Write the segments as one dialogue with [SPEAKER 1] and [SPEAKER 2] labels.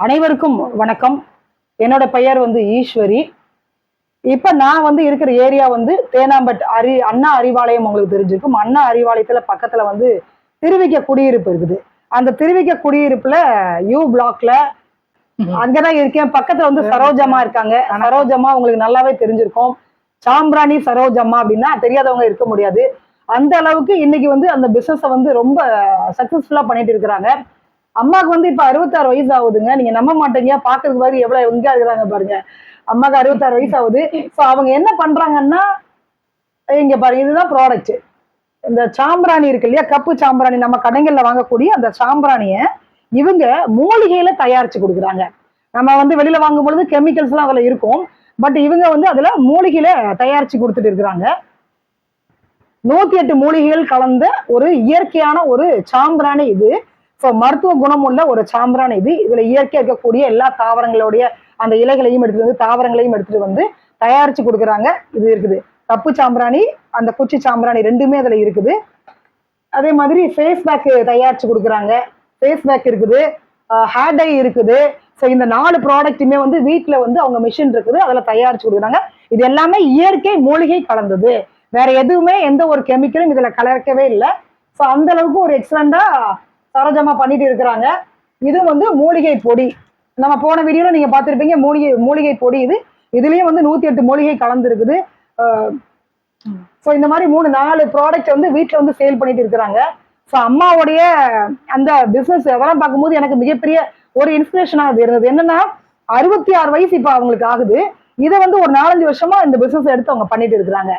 [SPEAKER 1] அனைவருக்கும் வணக்கம். என்னோட பெயர் வந்து ஈஸ்வரி. இப்ப நான் வந்து இருக்கிற ஏரியா வந்து தேனாம்பட் அரி அண்ணா அறிவாலயம் உங்களுக்கு தெரிஞ்சிருக்கும். அண்ணா அறிவாலயத்துல பக்கத்துல வந்து திருவிக்க குடியிருப்பு இருக்குது. அந்த திருவிக்க குடியிருப்புல யூ பிளாக்ல அங்கதான் இருக்கேன். பக்கத்துல வந்து சரோஜம்மா இருக்காங்க. சரோஜம்மா உங்களுக்கு நல்லாவே தெரிஞ்சிருக்கும். சாம்பிராணி சரோஜம்மா அப்படின்னா தெரியாதவங்க இருக்க முடியாது. அந்த அளவுக்கு இன்னைக்கு வந்து அந்த பிசினஸை வந்து ரொம்ப சக்சஸ்ஃபுல்லா பண்ணிட்டு இருக்கிறாங்க. அம்மாவுக்கு வந்து இப்ப அறுபத்தாறு வயசு ஆகுதுங்க நீங்க நம்ப மாட்டீங்க. பாக்குறதுக்கு மாதிரி எவ்வளவு எங்க இருக்கிறாங்க பாருங்க. அம்மாக்கு அறுபத்தாறு வயசு ஆகுது ஸோ அவங்க என்ன பண்றாங்கன்னா இங்க பாருங்க இதுதான் ப்ராடக்ட் இந்த சாம்பிராணி இருக்கு இல்லையா? கப்பு சாம்பிராணி நம்ம கடைகள்ல வாங்கக்கூடிய அந்த சாம்பிராணிய இவங்க மூலிகையில தயாரிச்சு கொடுக்குறாங்க. நம்ம வந்து வெளியில வாங்கும் பொழுது கெமிக்கல்ஸ் எல்லாம் அதுல இருக்கும். பட் இவங்க வந்து அதுல மூலிகையில தயாரிச்சு கொடுத்துட்டு இருக்கிறாங்க. நூத்தி எட்டு மூலிகைகள் கலந்த ஒரு இயற்கையான ஒரு சாம்பிராணி இது. ஸோ மருத்துவ குணம் உள்ள ஒரு சாம்பிராணி இது. இதுல இயற்கை இருக்கக்கூடிய எல்லா தாவரங்களுடைய அந்த இலைகளையும் எடுத்துட்டு வந்து தாவரங்களையும் எடுத்துட்டு வந்து தயாரிச்சு கொடுக்குறாங்க. இது இருக்குது. தப்பு சாம்பிராணி அந்த குச்சி சாம்பிராணி ரெண்டுமே அதுல இருக்குது. அதே மாதிரி ஃபேஸ் பேக் தயாரிச்சு கொடுக்குறாங்க. ஃபேஸ் பேக் இருக்குது. ஹேர் டை இருக்குது. ஸோ இந்த நாலு ப்ராடக்ட்டுமே வந்து வீட்டில் வந்து அவங்க மிஷின் இருக்குது. அதில் தயாரிச்சு கொடுக்குறாங்க. இது எல்லாமே இயற்கை மூலிகை கலந்தது. வேற எதுவுமே எந்த ஒரு கெமிக்கலும் இதில் கலக்கவே இல்லை. ஸோ அந்த அளவுக்கு ஒரு எக்ஸலண்டா சரோஜமா பண்ணிட்டு இருக்கிறாங்க. இது வந்து மூலிகை பொடி. நம்ம போன வீடியோல நீங்க பார்த்துருப்பீங்க மூலிகை மூலிகை பொடி இது. இதுலயும் வந்து நூத்தி எட்டு மூலிகை கலந்துருக்குது. ஸோ இந்த மாதிரி மூணு நாலு ப்ராடக்ட் வந்து வீட்டில் வந்து சேல் பண்ணிட்டு இருக்கிறாங்க. ஸோ அம்மாவுடைய அந்த பிஸ்னஸ் அதெல்லாம் பார்க்கும்போது எனக்கு மிகப்பெரிய ஒரு இன்ஸ்பிரேஷனாக இருந்தது. என்னன்னா அறுபத்தி ஆறு வயசு இப்போ அவங்களுக்கு ஆகுது. இதை வந்து ஒரு நாலஞ்சு வருஷமா இந்த பிஸ்னஸ் எடுத்து அவங்க பண்ணிட்டு இருக்கிறாங்க.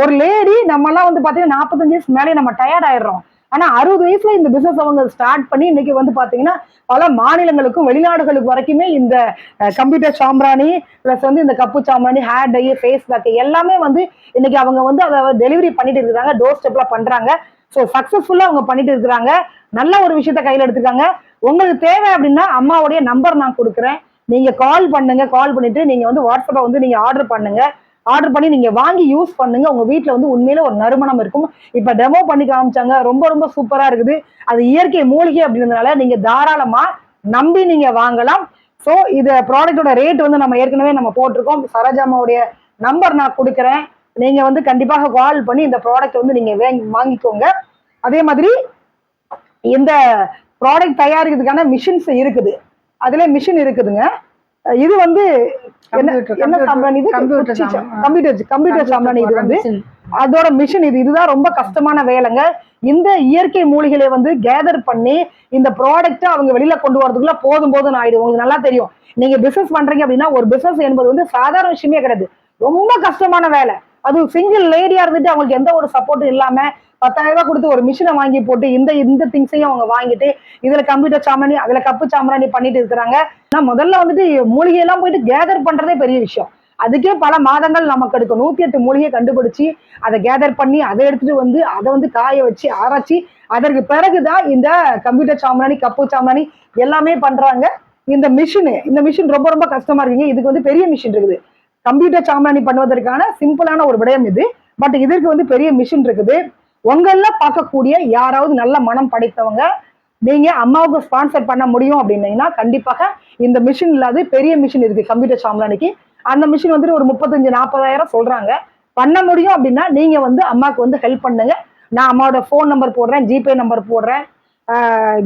[SPEAKER 1] ஒரு லேடி நம்மலாம் வந்து பார்த்தீங்கன்னா நாற்பத்தஞ்சு வயசு மேலே நம்ம டயர்ட் ஆயிடுறோம். ஆனா அறுபது வயசுல இந்த பிசினஸ் அவங்க ஸ்டார்ட் பண்ணி இன்னைக்கு வந்து பாத்தீங்கன்னா பல மாநிலங்களுக்கும் வெளிநாடுகளுக்கு வரைக்குமே இந்த கம்ப்யூட்டர் சாம்பிராணி பிளஸ் வந்து இந்த கப்பு சாம்பிராணி ஹேர் டை ஃபேஸ் பேக் எல்லாமே வந்து இன்னைக்கு அவங்க வந்து அதை டெலிவரி பண்ணிட்டு இருக்காங்க டோர் ஸ்டெப்ல பண்றாங்க. ஸோ சக்சஸ்ஃபுல்லா அவங்க பண்ணிட்டு இருக்கிறாங்க. நல்ல ஒரு விஷயத்த கையில் எடுத்துக்காங்க உங்களுக்கு தேவை அப்படின்னா அம்மாவுடைய நம்பர் நான் கொடுக்குறேன். நீங்க கால் பண்ணுங்க கால் பண்ணிட்டு நீங்க வந்து வாட்ஸ்அப்பை வந்து நீங்க ஆர்டர் பண்ணுங்க. ஆர்டர் பண்ணி நீங்க வாங்கி யூஸ் பண்ணுங்க. உங்க வீட்டுல வந்து உண்மையில ஒரு நறுமணம் இருக்கும். இப்ப டெமோ பண்ணி காமிச்சாங்க. ரொம்ப ரொம்ப சூப்பரா இருக்குது. அது இயற்கை மூலிகை அப்படின்றதுனால நீங்க தாராளமா நம்பி நீங்க வாங்கலாம். ஸோ இது ப்ராடக்டோட ரேட் வந்து நம்ம ஏற்கனவே நம்ம போட்டிருக்கோம். சரோஜாமாவுடைய நம்பர் நான் கொடுக்குறேன். நீங்க வந்து கண்டிப்பாக கால் பண்ணி இந்த ப்ராடக்ட் வந்து நீங்க வாங்கி- வாங்கிக்கோங்க. அதே மாதிரி இந்த ப்ராடக்ட் தயாரிக்கிறதுக்கான மிஷின்ஸ் இருக்குது. அதுல மிஷின் இருக்குதுங்க. இது வந்து என்ன சாம்பிராணி இது. கம்ப்யூட்டர் கம்ப்யூட்டர் சாம்பிராணி. இது வந்து. அதோட மிஷின் இது. இதுதான் ரொம்ப கஷ்டமான வேலைங்க. இந்த இயற்கை மூலிகளை வந்து கேதர் பண்ணி இந்த ப்ராடக்ட்டை அவங்க வெளியில கொண்டு வரதுக்குள்ள போதும் போதும் ஆயிடும். உங்களுக்கு நல்லா தெரியும். நீங்க பிசினஸ் பண்றீங்க அப்படின்னா ஒரு பிசினஸ் என்பது வந்து சாதாரண விஷயமே கிடையாது. ரொம்ப கஷ்டமான வேலை. அது சிங்கிள் லேடியா இருந்துட்டு அவங்களுக்கு எந்த ஒரு சப்போர்ட்டும் இல்லாம பத்தாயிரம் ரூபாய் கொடுத்து ஒரு மிஷினை வாங்கி போட்டு இந்த இந்த திங்ஸையும் அவங்க வாங்கிட்டு இதுல கம்ப்யூட்டர் சாம்பிராணி அதுல கப்பு சாம்பிராணி பண்ணிட்டு இருக்கிறாங்க. நான் முதல்ல வந்துட்டு மூலிகையெல்லாம் போயிட்டு கேதர் பண்றதே பெரிய விஷயம். அதுக்கே பல மாதங்கள் நமக்கு எடுக்கும். நூத்தி எட்டு மூலிகை கண்டுபிடிச்சு அதை கேதர் பண்ணி அதை எடுத்துட்டு வந்து அதை வந்து காய வச்சு ஆராய்ச்சி அதற்கு பிறகுதான் இந்த கம்ப்யூட்டர் சாம்பிராணி கப்பு சாம்பிராணி எல்லாமே பண்றாங்க. இந்த மிஷின் இந்த மிஷின் ரொம்ப ரொம்ப கஷ்டமா இருக்குங்க. இதுக்கு வந்து பெரிய மிஷின் இருக்குது. கம்ப்யூட்டர் சாம்பிராணி பண்ணுவதற்கான சிம்பிளான ஒரு விடயம் இது. பட் இதற்கு வந்து பெரிய மிஷின் இருக்குது. உங்கள பார்க்கக்கூடிய யாராவது நல்ல மனம் படைத்தவங்க நீங்க அம்மாவுக்கு ஸ்பான்சர் பண்ண முடியும் அப்படின்னீங்கன்னா கண்டிப்பாக இந்த மிஷின் இல்லாத பெரிய மிஷின் இருக்கு கம்ப்யூட்டர் சாம்பிராணிக்கு அந்த மிஷின் வந்துட்டு ஒரு முப்பத்தஞ்சு நாற்பதாயிரம் சொல்றாங்க. பண்ண முடியும் அப்படின்னா நீங்க வந்து அம்மாவுக்கு வந்து ஹெல்ப் பண்ணுங்க. நான் அம்மாவோட ஃபோன் நம்பர் போடுறேன் ஜிபே நம்பர் போடுறேன்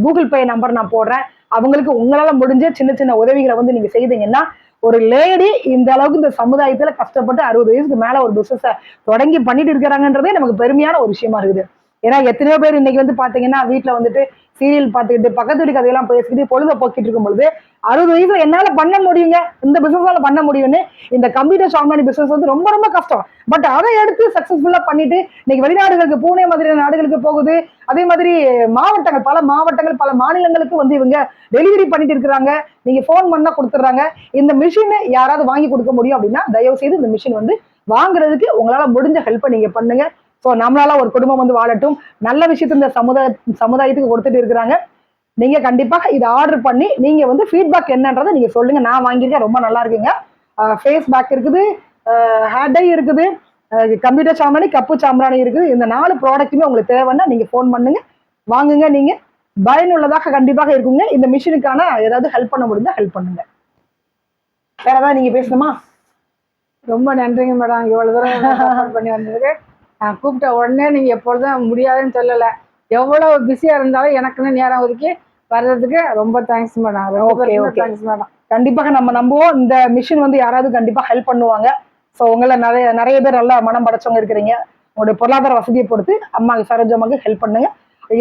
[SPEAKER 1] கூகுள் பே நம்பர் நான் போடுறேன். அவங்களுக்கு உங்களால முடிஞ்ச சின்ன சின்ன உதவிகளை வந்து நீங்க செய்தீங்கன்னா ஒரு லேடி இந்த அளவுக்கு இந்த சமுதாயத்துல கஷ்டப்பட்டு அறுபது வயசுக்கு மேல ஒரு பிசினஸ தொடங்கி பண்ணிட்டு இருக்கிறாங்கன்றதே நமக்கு பெருமையான ஒரு விஷயமா இருக்குது. ஏன்னா எத்தனையோ பேர் இன்னைக்கு வந்து பாத்தீங்கன்னா வீட்டுல வந்துட்டு சீரியல் பார்த்துக்கிட்டு பக்கத்து வீட்டு கதையெல்லாம் பேசிக்கிட்டு பொழுத போக்கிட்டு இருக்கும் பொழுது அறுபது வயசுல என்னால பண்ண முடியுங்க? இந்த பிசினஸால பண்ண முடியும்னு இந்த கம்ப்யூட்டர் சாம்பிராணி பிசினஸ் வந்து ரொம்ப ரொம்ப கஷ்டம். பட் அதை எடுத்து சக்சஸ்ஃபுல்லா பண்ணிட்டு இன்னைக்கு வெளிநாடுகளுக்கு பூனே மாதிரியான நாடுகளுக்கு போகுது. அதே மாதிரி மாவட்டங்கள் பல மாவட்டங்கள் பல மாநிலங்களுக்கு வந்து இவங்க டெலிவரி பண்ணிட்டு இருக்கிறாங்க. நீங்க ஃபோன் பண்ணா கொடுத்துட்றாங்க. இந்த மிஷின் யாராவது வாங்கி கொடுக்க முடியும் அப்படின்னா தயவு செய்து இந்த மிஷின் வந்து வாங்குறதுக்கு உங்களால முடிஞ்ச ஹெல்ப்பை நீங்க பண்ணுங்க. ஸோ நம்மளால ஒரு குடும்பம் வந்து வாழட்டும். நல்ல விஷயத்த இந்த சமுதாய சமுதாயத்துக்கு கொடுத்துட்டு இருக்கிறாங்க. நீங்க கண்டிப்பாக இதை ஆர்டர் பண்ணி நீங்க வந்து ஃபீட்பேக் என்னன்றதை நீங்க சொல்லுங்க. நான் வாங்கியிருக்கேன். ரொம்ப நல்லா இருக்குங்க. ஃபேஸ் பேக் இருக்குது. ஹேர் டை இருக்குது. கம்ப்யூட்டர் சாம்பிராணி கப்பு சாம்பிராணி இருக்குது. இந்த நாலு ப்ராடக்ட்டுமே உங்களுக்கு தேவைன்னா நீங்க ஃபோன் பண்ணுங்க. வாங்குங்க நீங்க. பயனுள்ளதாக கண்டிப்பாக இருக்குங்க. இந்த மிஷினுக்கான ஏதாவது ஹெல்ப் பண்ண முடிஞ்சா ஹெல்ப் பண்ணுங்க. வேற ஏதாவது நீங்க பேசணுமா?
[SPEAKER 2] ரொம்ப நன்றிங்க மேடம் இவ்வளவு தூரம் பண்ணி வந்ததுக்கு. நான் கூப்பிட்ட உடனே நீங்க எப்பொழுதும் முடியாதுன்னு சொல்லல. எவ்வளவு பிஸியா இருந்தாலும் எனக்குன்னு நேரம் ஒதுக்கி வர்றதுக்கு ரொம்ப தேங்க்ஸ் மேடம் ரொம்ப. தேங்க்ஸ் மேடம்
[SPEAKER 1] கண்டிப்பாக நம்ம நம்புவோம். இந்த மிஷின் வந்து யாராவது கண்டிப்பா ஹெல்ப் பண்ணுவாங்க. ஸோ உங்களை நிறைய நிறைய பேர் நல்லா மனம் படைச்சவங்க இருக்கிறீங்க. உங்களுடைய பொருளாதார வசதியை பொறுத்து அம்மா சரோஜம்மாக்கு ஹெல்ப் பண்ணுங்க.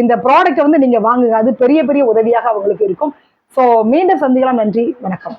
[SPEAKER 1] இந்த ப்ராடக்ட் வந்து நீங்க வாங்குங்க. அது பெரிய பெரிய உதவியாக அவங்களுக்கு இருக்கும். ஸோ மீண்டும் சந்திக்கலாம். நன்றி. வணக்கம்.